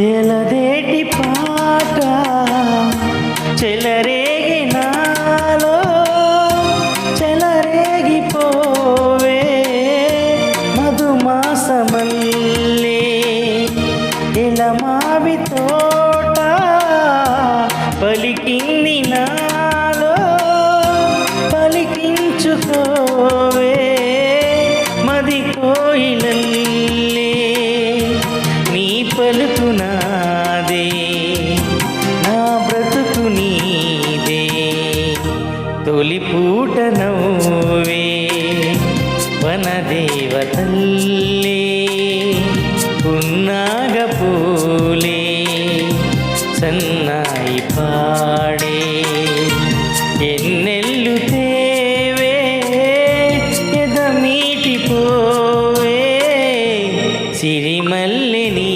ఎలదేటి పాట చెలరేగి నాలో చెలరేగిపోవే మధుమాసమల్లే. ఎలమావి తోట పలికింది నాలో పలికించుకోవే మది కోయిలల్లి. వెలుగు నాదే నా బ్రతుకు నీదే తొలి పూట నవ్వే వనదేవ తల్లే పున్నాగ పూలే సన్నాయి పాడే ఎన్నెల్లు తేవే ఎదమీటి పోవే సిరిమల్లి నీ